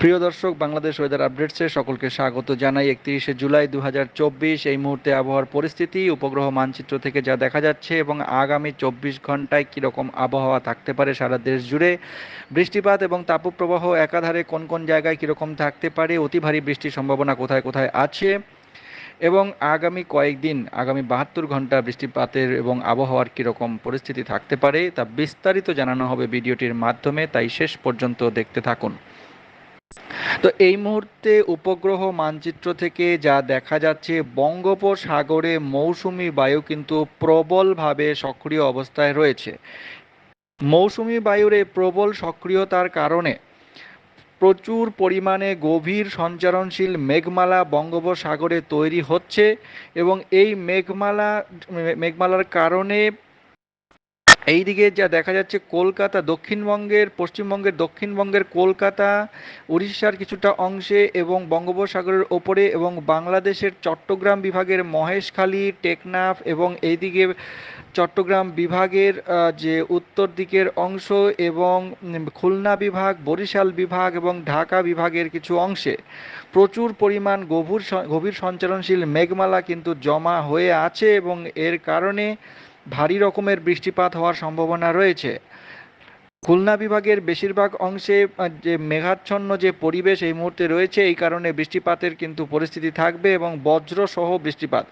প্রিয় দর্শক, বাংলাদেশ ওয়েদার আপডেটসে সকলকে স্বাগত জানাই। একত্রিশে জুলাই দু হাজার চব্বিশ, এই মুহূর্তে আবহাওয়ার পরিস্থিতি, উপগ্রহ মানচিত্র থেকে যা দেখা যাচ্ছে এবং আগামী চব্বিশ ঘন্টায় কীরকম আবহাওয়া থাকতে পারে সারা দেশ জুড়ে। বৃষ্টিপাত এবং তাপপ্রবাহ একাধারে কোন কোন জায়গায় কীরকম থাকতে পারে, অতি ভারী বৃষ্টির সম্ভাবনা কোথায় কোথায় আছে এবং আগামী কয়েকদিন, আগামী বাহাত্তর ঘণ্টা বৃষ্টিপাতের এবং আবহাওয়ার কীরকম পরিস্থিতি থাকতে পারে তা বিস্তারিত জানানো হবে ভিডিওটির মাধ্যমে, তাই শেষ পর্যন্ত দেখতে থাকুন। তো এই মুহূর্তে উপগ্রহ মানচিত্র থেকে যা দেখা যাচ্ছে, বঙ্গোপসাগরে মৌসুমি বায়ু কিন্তু প্রবলভাবে সক্রিয় অবস্থায় রয়েছে। মৌসুমি বায়ুর এই প্রবল সক্রিয়তার কারণে প্রচুর পরিমাণে গভীর সঞ্চারণশীল মেঘমালা বঙ্গোপসাগরে তৈরি হচ্ছে এবং এই মেঘমালা মেঘমালার কারণে এইদিকে যা দেখা যাচ্ছে, কলকাতা দক্ষিণবঙ্গের, পশ্চিমবঙ্গের, দক্ষিণবঙ্গের কলকাতা, উড়িষ্যার কিছুটা অংশে এবং বঙ্গোপসাগরের ওপরে এবং বাংলাদেশের চট্টগ্রাম বিভাগের মহেশখালী, টেকনাফ এবং এইদিকে চট্টগ্রাম বিভাগের যে উত্তর দিকের অংশ এবং খুলনা বিভাগ, বরিশাল বিভাগ এবং ঢাকা বিভাগের কিছু অংশে প্রচুর পরিমাণ গভীর গভীর সঞ্চালনশীল মেঘমালা কিন্তু জমা হয়ে আছে এবং এর কারণে ভারী রকমের বৃষ্টিপাত হওয়ার সম্ভাবনা রয়েছে। খুলনা বিভাগের বেশিরভাগ অংশে যে মেঘাচ্ছন্ন যে পরিবেশ এই মুহূর্তে রয়েছে, এই কারণে বৃষ্টিপাতের কিন্তু পরিস্থিতি থাকবে এবং বজ্র সহ বৃষ্টিপাত।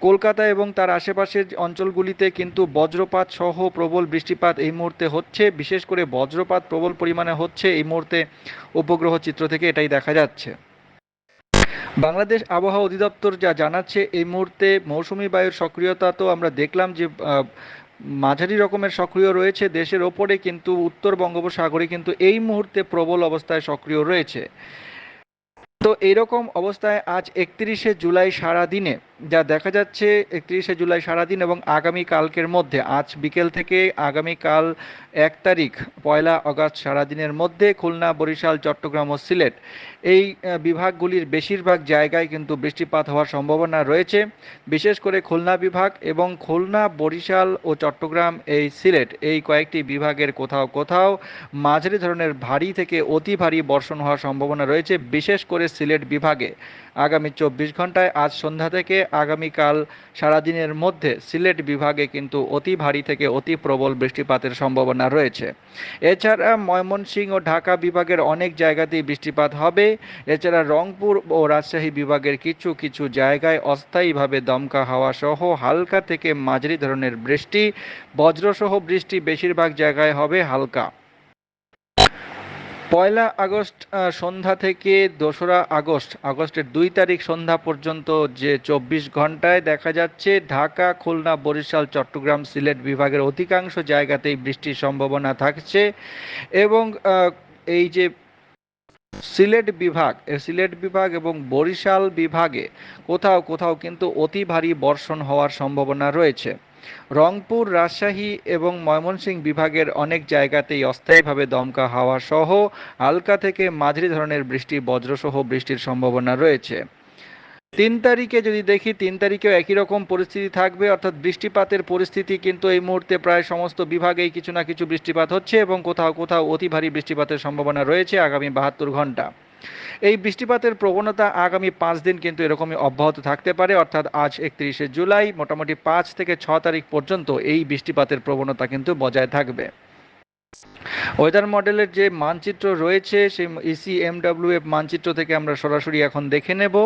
কলকাতা এবং তার আশেপাশের অঞ্চলগুলিতে কিন্তু বজ্রপাত সহ প্রবল বৃষ্টিপাত এই মুহূর্তে হচ্ছে। বিশেষ করে বজ্রপাত প্রবল পরিমাণে হচ্ছে এই মুহূর্তে উপগ্রহ চিত্র থেকে এটাই দেখা যাচ্ছে। বাংলাদেশ আবহাওয়া অধিদপ্তর যা জানাচ্ছে, এই মুহূর্তে মৌসুমি বায়ুর সক্রিয়তা তো আমরা দেখলাম যে মাঝারি রকমের সক্রিয় রয়েছে দেশের ওপরে, কিন্তু উত্তর বঙ্গোপসাগরে কিন্তু এই মুহূর্তে প্রবল অবস্থায় সক্রিয় রয়েছে। তো এইরকম অবস্থায় আজ একত্রিশে জুলাই সারা দিনে যা দেখা যাচ্ছে একত্রিশে জুলাই সারাদিন এবং আগামী কালকের মধ্যে, আজ বিকেল থেকে আগামীকাল এক তারিখ, পয়লা আগস্ট সারাদিনের মধ্যে খুলনা, বরিশাল, চট্টগ্রাম ও সিলেট, এই বিভাগগুলির বেশিরভাগ জায়গায় কিন্তু বৃষ্টিপাত হওয়ার সম্ভাবনা রয়েছে। বিশেষ করে খুলনা বিভাগ এবং খুলনা, বরিশাল ও চট্টগ্রাম, এই সিলেট, এই কয়েকটি বিভাগের কোথাও কোথাও মাঝারি ধরনের ভারী থেকে অতি ভারী বর্ষণ হওয়ার সম্ভাবনা রয়েছে। বিশেষ করে সিলেট বিভাগে। আগামী চব্বিশ ঘন্টায় আজ সন্ধ্যা থেকে আগামীকাল সারাদিনের মধ্যে সিলেট বিভাগে কিন্তু অতি ভারী থেকে অতি প্রবল বৃষ্টিপাতের সম্ভাবনা রয়েছে। এছাড়া ময়মনসিংহ ও ঢাকা বিভাগের অনেক জায়গাতেই বৃষ্টিপাত হবে। এছাড়া রংপুর ও রাজশাহী বিভাগের কিছু কিছু জায়গায় অস্থায়ীভাবে দমকা হাওয়া সহ হালকা থেকে মাঝারি ধরনের বৃষ্টি। বজ্রসহ বৃষ্টি বেশিরভাগ জায়গায় হবে হালকা। পয়লা আগস্ট সন্ধ্যা থেকে দোসরা আগস্ট, আগস্টের দুই তারিখ সন্ধ্যা পর্যন্ত যে চব্বিশ ঘন্টায় দেখা যাচ্ছে, ঢাকা, খুলনা, বরিশাল, চট্টগ্রাম, সিলেট বিভাগের অধিকাংশ জায়গাতেই বৃষ্টির সম্ভাবনা থাকছে এবং এই যে সিলেট বিভাগ সিলেট বিভাগ এবং বরিশাল বিভাগে কোথাও কোথাও কিন্তু অতি ভারী বর্ষণ হওয়ার সম্ভাবনা রয়েছে। রংপুর, রাজশাহী এবং ময়মনসিংহ বিভাগের অনেক জায়গাতেই অস্থায়ীভাবে দমকা হাওয়া সহ হালকা থেকে মাঝারি ধরনের বৃষ্টি, বজ্রসহ বৃষ্টির সম্ভাবনা রয়েছে। তিন তারিখে যদি দেখি, তিন তারিখেও একই রকম পরিস্থিতি থাকবে, অর্থাৎ বৃষ্টিপাতের পরিস্থিতি কিন্তু এই মুহূর্তে প্রায় সমস্ত বিভাগেই কিছু না কিছু বৃষ্টিপাত হচ্ছে এবং কোথাও কোথাও অতি ভারী বৃষ্টিপাতের সম্ভাবনা রয়েছে আগামী বাহাত্তর ঘণ্টা। এই বৃষ্টিপাতের প্রবণতা আগামী পাঁচ দিন কিন্তু এরকমই অব্যাহত থাকতে পারে। অর্থাৎ আজ একত্রিশে জুলাই মোটামুটি পাঁচ থেকে ছ তারিখ পর্যন্ত এই বৃষ্টিপাতের প্রবণতা কিন্তু বজায় থাকবে। ওয়েদার মডেলের যে মানচিত্র রয়েছে, সেই ইসি এমডাব্লিউ এফ মানচিত্র থেকে আমরা সরাসরি এখন দেখে নেব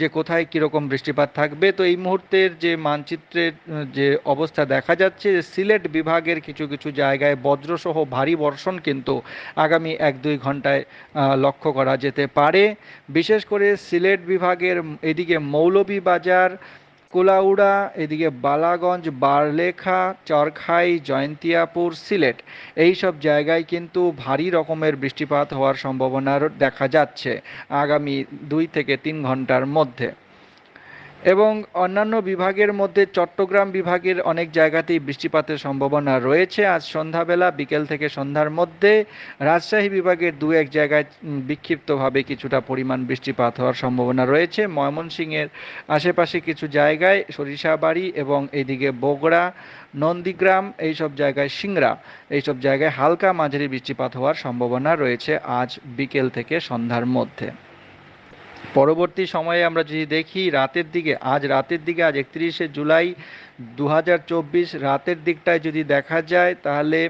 যে কোথায় কীরকম বৃষ্টিপাত থাকবে। তো এই মুহূর্তের যে মানচিত্রের, যে অবস্থা দেখা যাচ্ছে, যে সিলেট বিভাগের কিছু কিছু জায়গায় বজ্রসহ ভারী বর্ষণ কিন্তু আগামী এক, দুই ঘন্টায় লক্ষ্য করা যেতে পারে। বিশেষ করে সিলেট বিভাগের এদিকে মৌলভীবাজার কুলাউড়া, এদিকে বালাগঞ্জ, বারলেখা, চরখাই, জয়ন্তিয়াপুর, সিলেট এই সব জায়গায় কিন্তু ভারী রকমের বৃষ্টিপাত হওয়ার সম্ভাবনা দেখা যাচ্ছে আগামী দুই থেকে তিন ঘণ্টার মধ্যে। এবং অন্যান্য বিভাগের মধ্যে চট্টগ্রাম বিভাগের অনেক জায়গাতেই বৃষ্টিপাতের সম্ভাবনা রয়েছে। আজ সন্ধ্যাবেলা বিকেল থেকে সন্ধ্যার মধ্যে রাজশাহী বিভাগের দু এক জায়গায় বিক্ষিপ্তভাবে কিছুটা পরিমাণ বৃষ্টিপাত হওয়ার সম্ভাবনা রয়েছে। ময়মনসিংহের আশেপাশে কিছু জায়গায় সরিষাবাড়ি এবং এদিকে বগুড়া, নন্দীগ্রাম, এইসব জায়গায় সিংড়া, এইসব জায়গায় হালকা মাঝারি বৃষ্টিপাত হওয়ার সম্ভাবনা রয়েছে আজ বিকেল থেকে সন্ধ্যার মধ্যে। পরবর্তী সময়ে আমরা যদি দেখি, রাতের দিকে, আজ রাতের দিকে, আজ একত্রিশে জুলাই দু হাজার চব্বিশ, রাতের দিকটায় যদি দেখা যায়, তাহলে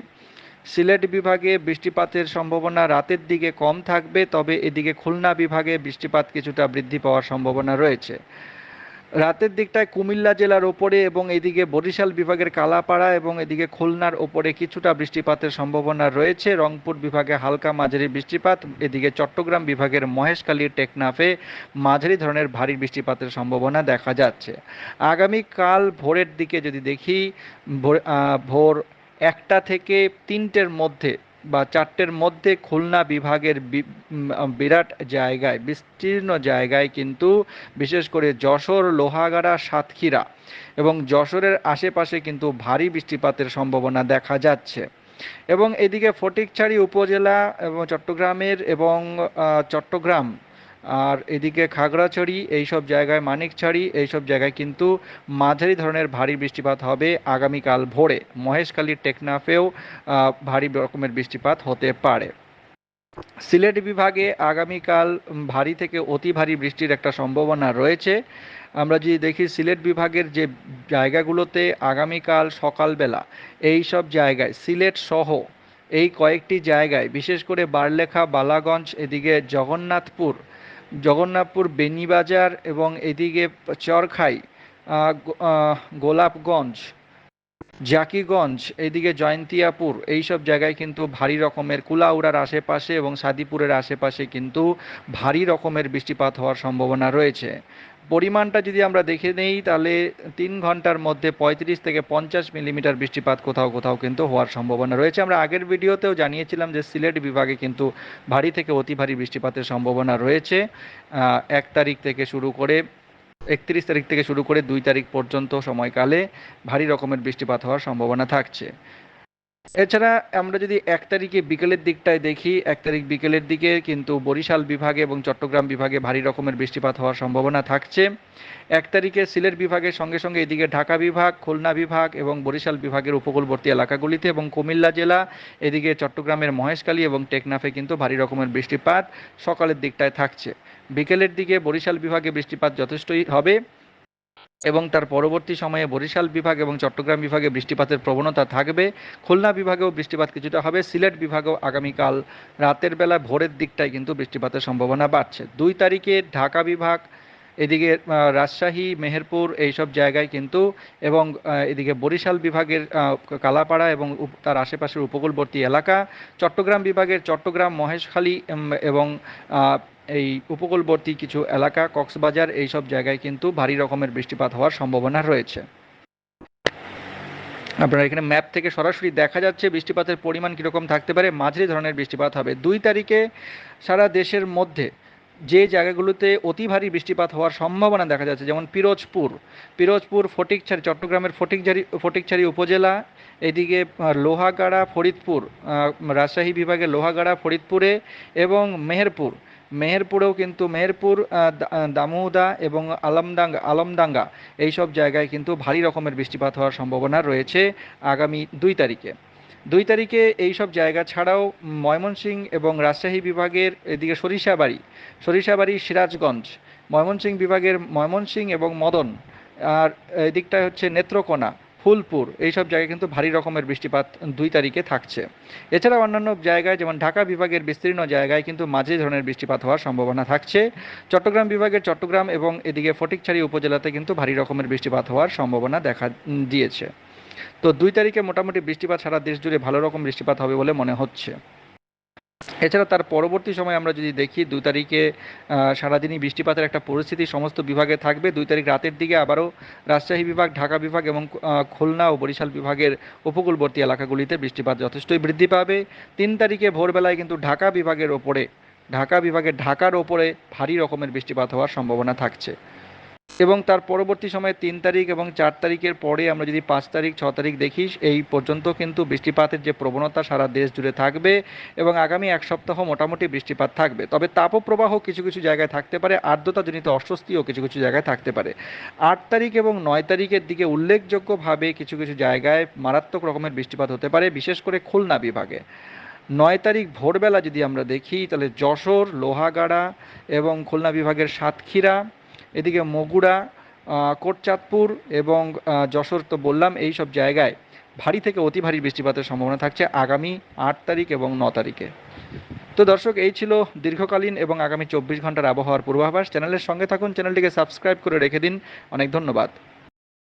সিলেট বিভাগে বৃষ্টিপাতের সম্ভাবনা রাতের দিকে কম থাকবে, তবে এদিকে খুলনা বিভাগে বৃষ্টিপাত কিছুটা বৃদ্ধি পাওয়ার সম্ভাবনা রয়েছে। রাতের দিকটায় কুমিল্লা জেলার ওপরে এবং এদিকে বরিশাল বিভাগের কালাপাড়া এবং এদিকে খুলনার ওপরে কিছুটা বৃষ্টিপাতের সম্ভাবনা রয়েছে। রংপুর বিভাগে হালকা মাঝারি বৃষ্টিপাত, এদিকে চট্টগ্রাম বিভাগের মহেশখালী, টেকনাফে মাঝারি ধরনের ভারী বৃষ্টিপাতের সম্ভাবনা দেখা যাচ্ছে। আগামীকাল ভোরের দিকে যদি দেখি ভোর একটা থেকে তিনটের মধ্যে বা চারটের মধ্যে খুলনা বিভাগের বিরাট জায়গায়, বিস্তীর্ণ জায়গায় কিন্তু বিশেষ করে যশোর, লোহাগাড়া, সাতক্ষীরা এবং যশোরের আশেপাশে কিন্তু ভারী বৃষ্টিপাতের সম্ভাবনা দেখা যাচ্ছে। এবং এদিকে ফটিকছড়ি উপজেলা এবং চট্টগ্রামের এবং চট্টগ্রাম আর এদিকে খাগড়াছড়ি, এইসব জায়গায় মানিকছড়ি, এইসব জায়গায় কিন্তু মাঝারি ধরনের ভারী বৃষ্টিপাত হবে আগামীকাল ভোরে। মহেশখালীর টেকনাফেও ভারী রকমের বৃষ্টিপাত হতে পারে। সিলেট বিভাগে আগামীকাল ভারী থেকে অতি ভারী বৃষ্টির একটা সম্ভাবনা রয়েছে। আমরা যদি দেখি সিলেট বিভাগের যে জায়গাগুলোতে আগামীকাল সকালবেলা এই সব জায়গায়, সিলেট সহ এই কয়েকটি জায়গায়, বিশেষ করে বারলেখা, বালাগঞ্জ, এদিকে জগন্নাথপুর জগন্নাথপুর বেনিবাজার এবং এদিকে চরখাই গোলাপগঞ্জ। জাকিগঞ্জ এইদিকে জয়ন্তিয়াপুর, এইসব জায়গায় কিন্তু ভারী রকমের কুলাউড়ার আশেপাশে এবং সাদিপুরের আশেপাশে কিন্তু ভারী রকমের বৃষ্টিপাত হওয়ার সম্ভাবনা রয়েছে। পরিমাণটা যদি আমরা দেখে নেই, তাহলে তিন ঘণ্টার মধ্যে পঁয়ত্রিশ থেকে পঞ্চাশ মিলিমিটার বৃষ্টিপাত কোথাও কোথাও কিন্তু হওয়ার সম্ভাবনা রয়েছে। আমরা আগের ভিডিওতেও জানিয়েছিলাম যে সিলেট বিভাগে কিন্তু ভারী থেকে অতি ভারী বৃষ্টিপাতের সম্ভাবনা রয়েছে। এক তারিখ থেকে শুরু করে একত্রিশ তারিখ থেকে শুরু করে দুই তারিখ পর্যন্ত সময়কালে ভারী রকমের বৃষ্টিপাত হওয়ার সম্ভাবনা থাকছে। এছাড়া আমরা যদি এক তারিখে বিকেলের দিকটায় দেখি, এক তারিখ বিকেলের দিকে কিন্তু বরিশাল বিভাগে এবং চট্টগ্রাম বিভাগে ভারী রকমের বৃষ্টিপাত হওয়ার সম্ভাবনা থাকছে। এক তারিখে সিলেট বিভাগের সঙ্গে সঙ্গে এদিকে ঢাকা বিভাগ, খুলনা বিভাগ এবং বরিশাল বিভাগের উপকূলবর্তী এলাকাগুলিতে এবং কুমিল্লা জেলা, এদিকে চট্টগ্রামের মহেশখালী এবং টেকনাফে কিন্তু ভারী রকমের বৃষ্টিপাত সকালের দিকটায় থাকছে। বিকেলের দিকে বরিশাল বিভাগে বৃষ্টিপাত যথেষ্টই হবে এবং তার পরবর্তী সময়ে বরিশাল বিভাগ এবং চট্টগ্রাম বিভাগে বৃষ্টিপাতের প্রবণতা থাকবে। খুলনা বিভাগেও বৃষ্টিপাত কিছুটা হবে, সিলেট বিভাগেও আগামীকাল রাতের বেলা ভোরের দিকটায় কিন্তু বৃষ্টিপাতের সম্ভাবনা বাড়ছে। দুই তারিখে ঢাকা বিভাগ, এদিকে রাজশাহী, মেহেরপুর এইসব জায়গায় কিন্তু এবং এদিকে বরিশাল বিভাগের কালাপাড়া এবং তার আশেপাশের উপকূলবর্তী এলাকা, চট্টগ্রাম বিভাগের চট্টগ্রাম, মহেশখালী এবং এই উপকূলবর্তী কিছু এলাকা, কক্সবাজার, এইসব জায়গায় কিন্তু ভারী রকমের বৃষ্টিপাত হওয়ার সম্ভাবনা রয়েছে। আপনারা এখানে ম্যাপ থেকে সরাসরি দেখা যাচ্ছে বৃষ্টিপাতের পরিমাণ কীরকম থাকতে পারে, মাঝারি ধরনের বৃষ্টিপাত হবে। দুই তারিখে সারা দেশের মধ্যে যে জায়গাগুলোতে অতি ভারী বৃষ্টিপাত হওয়ার সম্ভাবনা দেখা যাচ্ছে, যেমন পিরোজপুর। পিরোজপুর, ফটিকছড়ি, চট্টগ্রামের ফটিকঝারি ফটিকছড়ি উপজেলা, এদিকে লোহাগাড়া, ফরিদপুর রাজশাহী বিভাগের লোহাগাড়া, ফরিদপুরে এবং মেহেরপুর। মেহেরপুরেও কিন্তু মেহেরপুর দামুদা এবং আলমডাঙ্গা আলমডাঙ্গা এইসব জায়গায় কিন্তু ভারী রকমের বৃষ্টিপাত হওয়ার সম্ভাবনা রয়েছে আগামী দুই তারিখে। দুই তারিখে এই সব জায়গা ছাড়াও ময়মনসিংহ এবং রাজশাহী বিভাগের এদিকে সরিষাবাড়ি সরিষাবাড়ি, সিরাজগঞ্জ, ময়মনসিংহ বিভাগের ময়মনসিংহ এবং মদন, আর এদিকটায় হচ্ছে নেত্রকোনা। ফুলপুর, এইসব জায়গায় কিন্তু ভারী রকমের বৃষ্টিপাত দুই তারিখে থাকছে। এছাড়া অন্যান্য জায়গায়, যেমন ঢাকা বিভাগের বিস্তীর্ণ জায়গায় কিন্তু মাঝে ধরনের বৃষ্টিপাত হওয়ার সম্ভাবনা থাকছে। চট্টগ্রাম বিভাগের চট্টগ্রাম এবং এদিকে ফটিকছড়ি উপজেলাতে কিন্তু ভারী রকমের বৃষ্টিপাত হওয়ার সম্ভাবনা দেখা দিয়েছে। তো দুই তারিখে মোটামুটি বৃষ্টিপাত সারা দেশ জুড়ে ভালো রকম বৃষ্টিপাত হবে বলে মনে হচ্ছে। এছাড়া তার পরবর্তী সময় আমরা যদি দেখি দুই তারিখে সারাদিনই বৃষ্টিপাতের একটা পরিস্থিতি সমস্ত বিভাগে থাকবে। দুই তারিখ রাতের দিকে আবারও রাজশাহী বিভাগ, ঢাকা বিভাগ এবং খুলনা ও বরিশাল বিভাগের উপকূলবর্তী এলাকাগুলিতে বৃষ্টিপাত যথেষ্টই বৃদ্ধি পাবে। তিন তারিখে ভোরবেলায় কিন্তু ঢাকা বিভাগের ওপরে, ঢাকা বিভাগের ঢাকার ওপরে ভারী রকমের বৃষ্টিপাত হওয়ার সম্ভাবনা থাকছে। এবং তার পরবর্তী সময়ে তিন তারিখ এবং চার তারিখের পরে আমরা যদি পাঁচ তারিখ, ছ তারিখ দেখি এই পর্যন্ত কিন্তু বৃষ্টিপাতের যে প্রবণতা সারা দেশ জুড়ে থাকবে এবং আগামী এক সপ্তাহ মোটামুটি বৃষ্টিপাত থাকবে। তবে তাপপ্রবাহ কিছু কিছু জায়গায় থাকতে পারে, আর্দ্রতাজনিত অস্বস্তিও কিছু কিছু জায়গায় থাকতে পারে। আট তারিখ এবং নয় তারিখের দিকে উল্লেখযোগ্যভাবে কিছু কিছু জায়গায় মারাত্মক রকমের বৃষ্টিপাত হতে পারে, বিশেষ করে খুলনা বিভাগে। নয় তারিখ ভোরবেলা যদি আমরা দেখি, তাহলে যশোর, লোহাগাড়া এবং খুলনা বিভাগের সাতক্ষীরা এদিকে মগুড়া কোটচাঁদপুর এবং যশোর তো বললাম, এই সব জায়গায় ভারী থেকে অতি ভারী বৃষ্টিপাতের সম্ভাবনা থাকছে আগামী আট তারিখ এবং ন তারিখে। তো দর্শক, এই ছিল দীর্ঘকালীন এবং আগামী চব্বিশ ঘণ্টার আবহাওয়ার পূর্বাভাস। চ্যানেলের সঙ্গে থাকুন, চ্যানেলটিকে সাবস্ক্রাইব করে রেখে দিন। অনেক ধন্যবাদ।